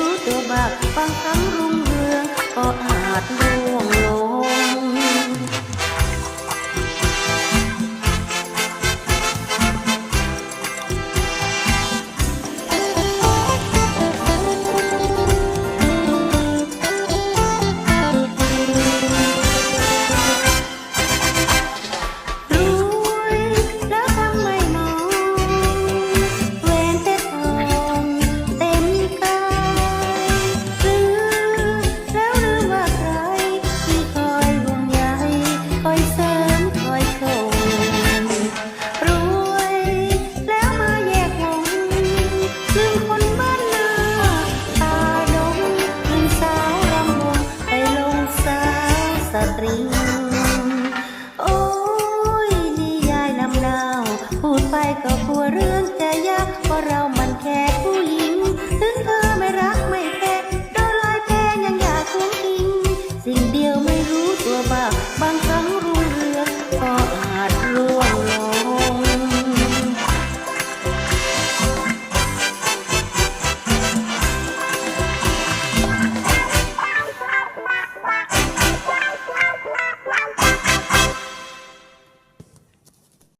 รู้ตัวบ้างบางครั้งรุ่งเรืองก็อาจร่วงลง